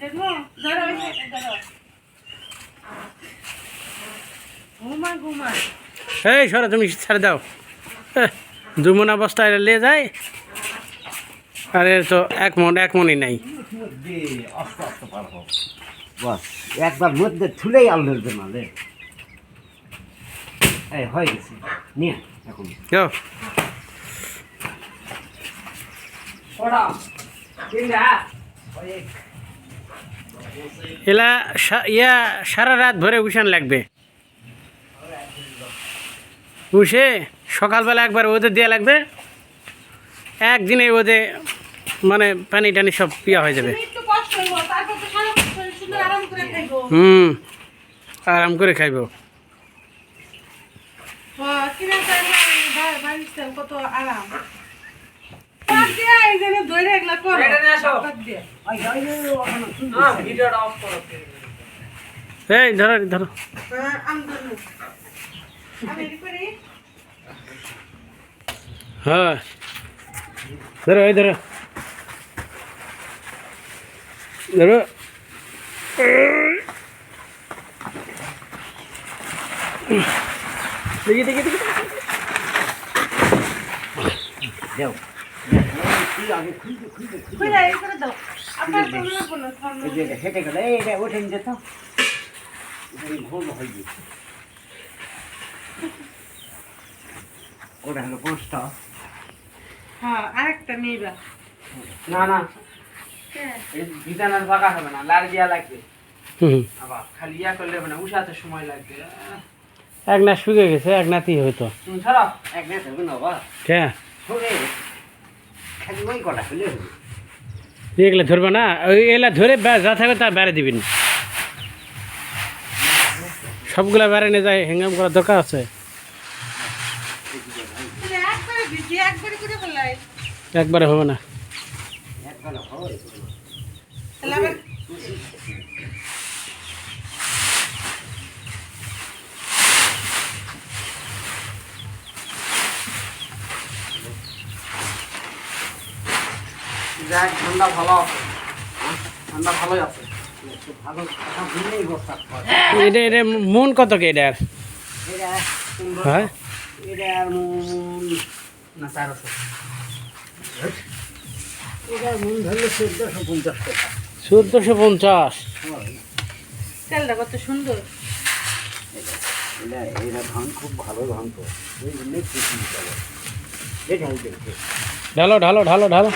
দেখো ধরো ধরো। ঘুমা ঘুমা এই সরো তুমি ছেড়ে দাও। এহ, দুমন অবস্থায় লে যায় আর এর তো এক মন এক মনই নাই। বাস একবার মধ্যে ঠুলেই আল্লোর জমালে এই হয়ে গেছে। নিয়ে এখন। যাও। এলা ইয়া সারা রাত ভরে উষান লাগবে। উষে সকালবেলা একবার ওদের দেওয়া লাগবে। একদিনে ওদের মানে পানি টানি সব ইয়া হয়ে যাবে। হুম আরাম করে খাইব। কত আরাম। এই যে না ধইরা এগুলা করো। বাদ দিয়া। এই ধরো ধরো হ্যাঁ, আমি ধরবো। আমি এদিক করি। হ্যাঁ ধরো এই ধরো ধরো দেখি দেখি দেখি যাও তুই আগে করে দাও। আপনার এটা হেঁটে গেলে ঘুম হয়ে। গেছে ওটা হলো পাঁচটা হ্যাঁ, আরেকটা নিবা। না না। হ্যাঁ। এই বিছানার ফাঁকা হবে না লার গিয়া লাগবে। আবার খালি ইয়া করলে হবে না উষাতে সময় লাগবে। এক না শুকে গেছে এক নাতি হয়তো ছাড়া এক না হলে হবে এগুলো ধরবে না ওই এগুলা ধরে যা থাকবে তা বেড়ে দিবেন সবগুলা বেড়ে নিয়ে যায় হ্যাঙ্গাম করার দরকার আছে। একবারে দিছি, একবারে করে একবারে হবে না একবেলা হয় তাহলে আবার যাক ঠান্ডা ভালো আছে। ঠান্ডা ভালোই আছে। এটা এটা মন কত কে এটার? এটা হ্যাঁ? মন না চারশো এটা মন ধরলে চোদ্দশো পঞ্চাশ টাকা। চোদ্দোশো পঞ্চাশ। তেলটা কত সুন্দর। এটা এটা ধান খুব ভালো ধান তো। এই ঢালো ঢালো ঢালো ঢালো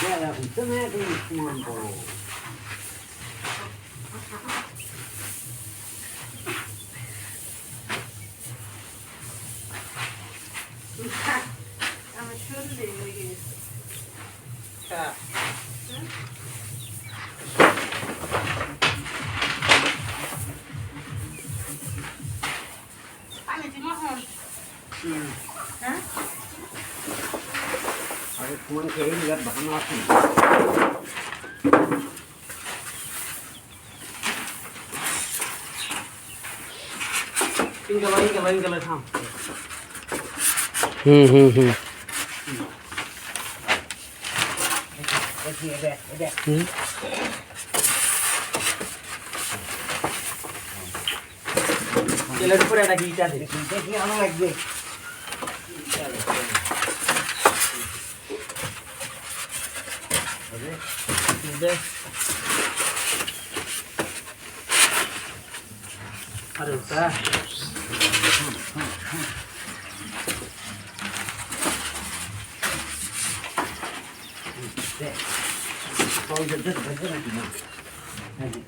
হ্যাঁ এখন তুমি এখন সমান করো আমার শরীরে লেগে গেছে হ্যাঁ পানি দিব হন হ্যাঁ আরে তোমাকে এই জায়গার ধান আছে তিন গেল এই গেল এই গেল থাম হুম হুম হুম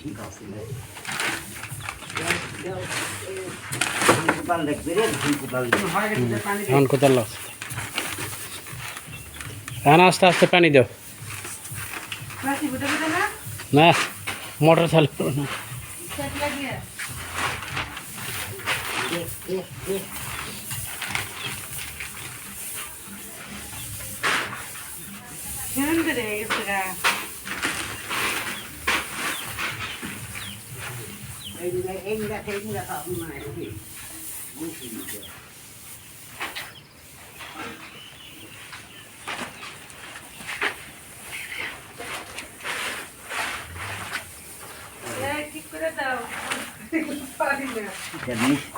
ঠিক আছে। ধান কোদাল ধান আস্তে আস্তে পানি দাও। না? মোটর চালু না। সুন্দর হয়ে গেছে গা এই রাখে এই রাখা না এই এই, ঠিক করে দাও পারি না এটা মিষ্টি এসেছে আল্লাহ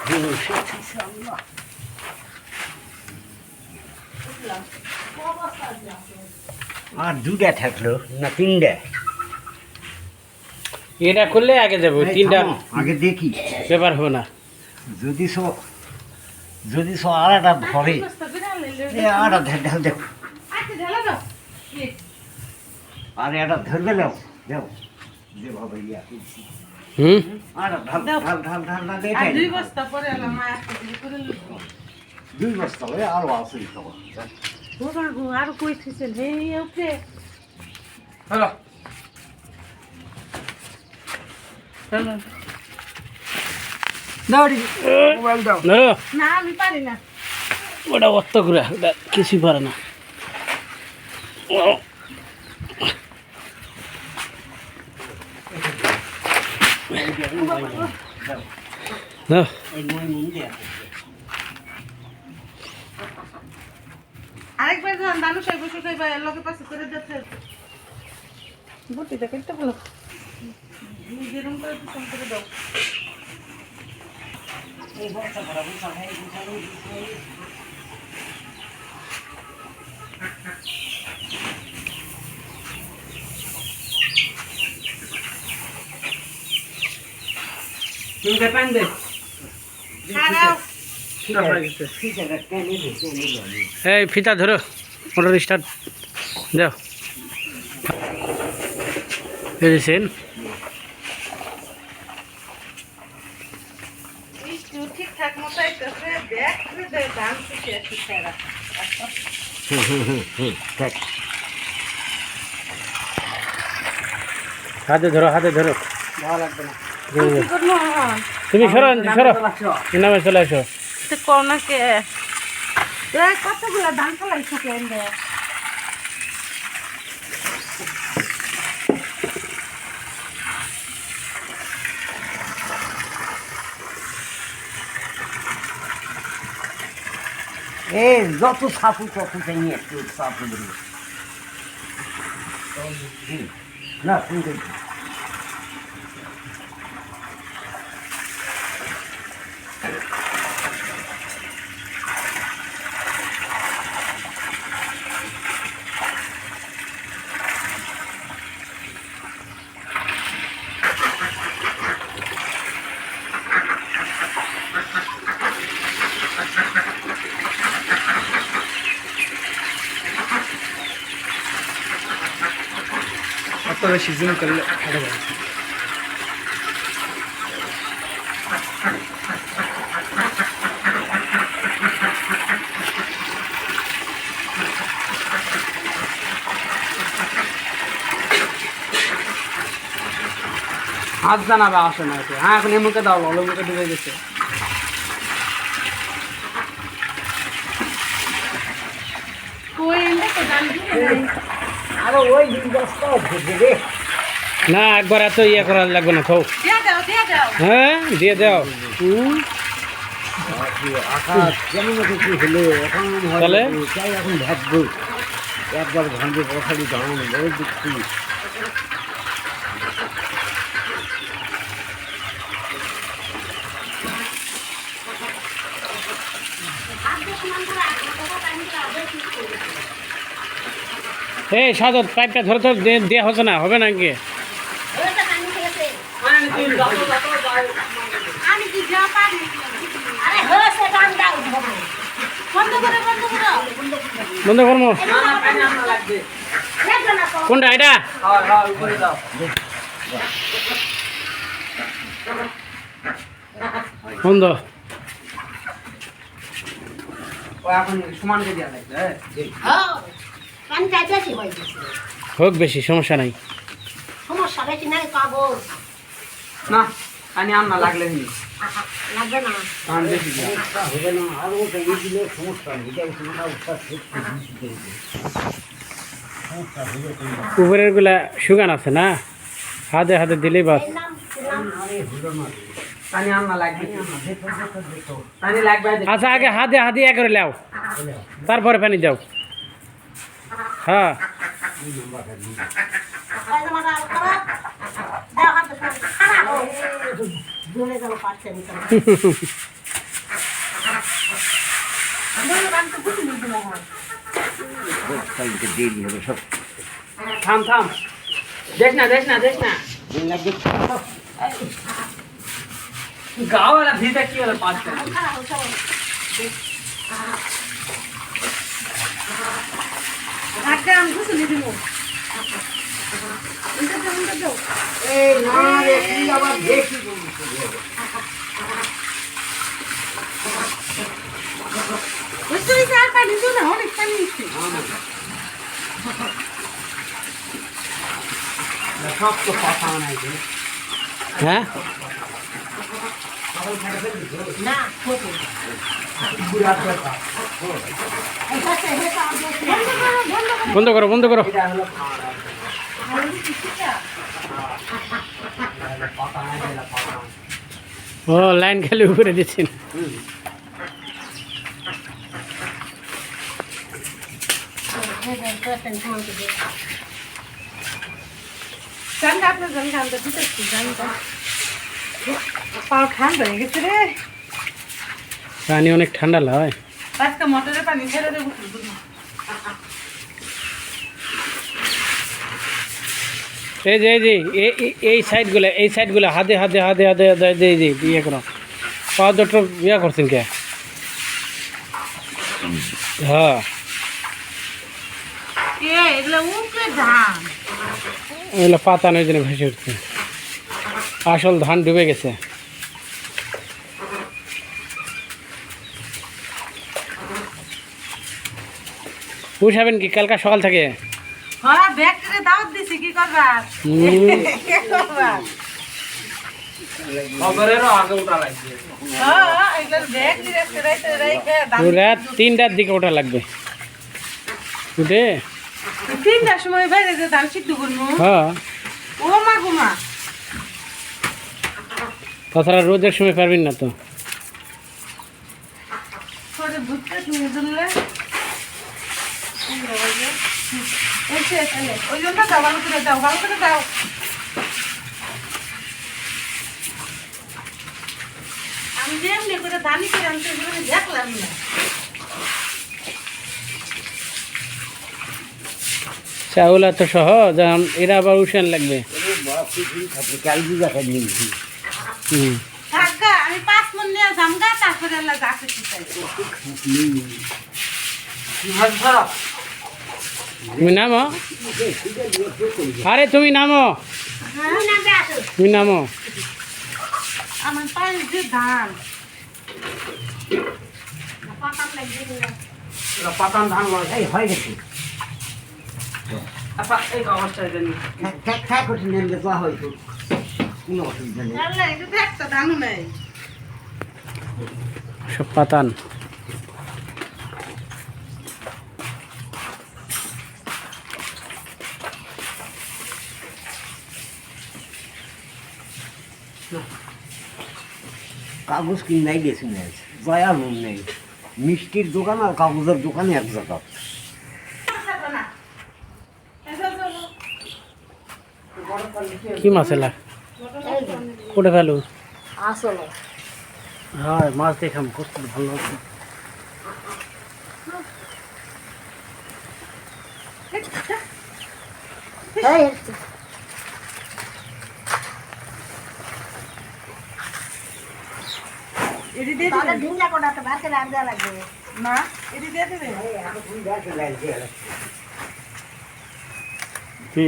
আর দুটা থাকল না তিনটা? এটা করলে আগে যাব তিনটা আগে দেখি। পেপার হবে না। যদি সো যদি সো এ আর একটা ঢাল দেখো। আচ্ছা দাও। আর একটা ধরবে নাও যাও। যেভাবে ইয়া করছি। হুম? দুই বস্তা পরে দুই বস্তা আরও আছে আর কই থিছেন হে হ্যালো। ওটা অত কিছুই পারে না। দেয়া আরেকবার যখন দানু সাহেব বসে খাইবা এর লগে পাশে করে দিতে বটিটা কেটে ভালো যেরকম করে তুমি করে দাও এই বস্তা ভরা বস্তা খাই বস্তা তুমি কে এই ফিতা ধরো মোটর স্টার্ট রাখ দেখ হাতে ধরো হাতে ধরো। ভালো লাগবে না। তুমি সরো সরো। লাগছো নামে চলে আসো। তো কোনাকে কতগুলো ধান ফলাই শুকিয়ে দে এ যত সাপু তত চাই একটু সাপু না তুমি বেশি জুম করলে হাঁটে যাবে হাত জানাবে আসে না। হ্যাঁ এখন এমুকে দাও, ভালো মুখে ডুবে গেছে। না একবার এত ইয়ে করা লাগবে না দাও হ্যাঁ দিয়ে দাও। তাহলে? একবার ভাঙবে বসারি ধান বড় দেখছি। এই সাদত পাইপটা ধরে তো দে- দেয়া হচ্ছে না হবে নাকি কি? যা পারি? আরে হয়েছে ধান দাও বন্ধ করে বন্ধ করো। বন্ধ করব। কোনটা এটা? বন্ধ। এখন সমানকে দেওয়া হোক বেশি সমস্যা নাই। সমস্যা বেশি নাই কাগজ না আন্না লাগলে লাগবে না। হবে না দিলে সমস্যা নেই উপরেরগুলা সুগান আছে না? হাতে হাতে দিলেই বাস। আচ্ছা আগে হাতে হাতে ইয়া করে লাও। তারপরে পানি দাও। হ্যাঁ পায়জামাটা আর খারাপ দাও হাতে খারাপ জ্বলে গেল পাচ্ছে আমি কালকে দেরি হবে সব থাম থাম দেখ না দেখ না দেখ না গাওয়ালা ভিতরে কি হলো পাঁচ খারাপ হচ্ছে আগে আমি ঘুষুলি দিব। এই না রে তুই আবার বুঝতে পেরেছি আর পানি দিও না অনেক পানি দিচ্ছি। সব তো কথা নাই হ্যাঁ? না বন্ধ করো বন্ধ করো। ও লাইন খালি উপরে দিচ্ছেন জানটা আপনার জানটা। ঠান্ডা হয়ে গেছে রে। পানি অনেক ঠান্ডা হয় আজকে মোটরের পানি ছেড়ে দেবো এই যে এই যে এ- এ- এই সাইডগুলো এই সাইডগুলো হাতে হাতে হাতে হাতে হাতে যে ইয়ে করো। পাওয়ার ডক্টর ইয়া করছেন কে? হ্যাঁ। এগুলো পাতা নয় জন্য ভেসে উঠছে। আসল ধান ডুবে গেছে। উঠাবেন কি কালকা সকাল থেকে? হ্যাঁ হ্যাঁ তিনটার দিকে ওটা লাগবে। উঠে তিনটার সময় বাইরে যে ধান সিদ্ধ করব? হ্যাঁ। ও মা গো মা। তাছাড়া রোদের সময় পারবেন না তো। করে বুঝতে তুমি জন্য। ওই জন্য দাও ভালো করে দাও ভালো করে দাও। আমি যে করে দানি করে আনতে দেখলাম না। চাউল এত সহজ এরা আবার উঠান লাগবে। নিয়েছি থাকা আমি পাঁচ মন নিয়ে জামগা তারপরে আল্লাহ গাছে আচ্ছা তুমি নামো আরে তুমি নামো তুমি নামো আমার পায়ে যে ধান পাতান ধান হয়ে গেছে এই খ্যাক করতে নেন দেওয়া হয়তো কোনো অসুবিধা নেই। সব পাতান। কাগজ কিনাই গেছি না দয়া নুন নেই। মিষ্টির দোকান আর কাগজের দোকান এক জায়গা। কি মাছ এলা? কোটে ফেলু। আসলে। হয় মাছ দেখাম করতে ভালো হচ্ছে এই এটি দিয়ে তাহলে দিবেন ঢিঙ্গা কোটাতে বারকে রাখ দেওয়া লাগবে না এটি দিয়ে দিবেন কি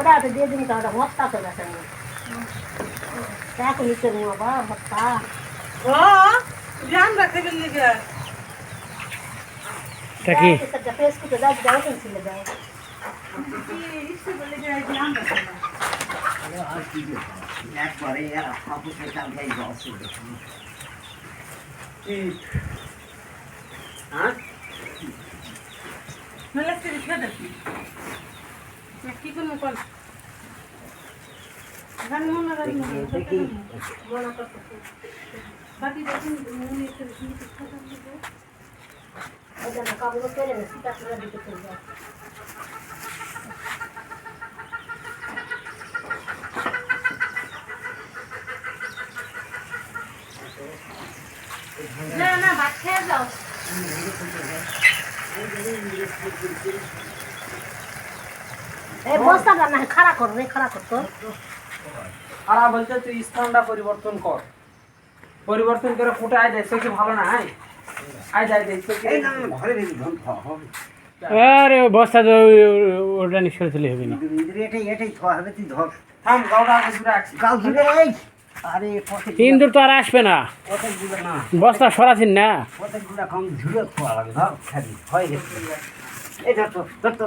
ওটা তো দিয়ে দিন তাহলে হত্যা চলে আসে দেখো নিচে নিও বা হত্যা। ও ধ্যান রাখতে গেলে কি? একবারে কাপড় কালকাই অসুবিধা হ্যাঁ নাহলে খেয়ে দেখি কি করব কোন রান্না না মনে না না ভাত খেয়ে যাও বস্তাটা না খারাপ করতো খারাপ বলতে তুই স্থানটা পরিবর্তন কর। পরিবর্তন করে ফুটে আয় দেখ কি ভালো না আয়? আয় ঘরে রেখে ধন খাওয়া হবে। আরে বস্তা তো ওই- ওই- ওটা নিশ্চয় চলে হবে না। এটাই এটাই খাওয়া হবে তুই ধর। থাম এই! আরে ইন্দুর তো আর আসবে না। বস্তা সরাসরি না। কতগুলো কম লাগে ধর খাবি হয়ে গেছে এই ধর তো ধর তো।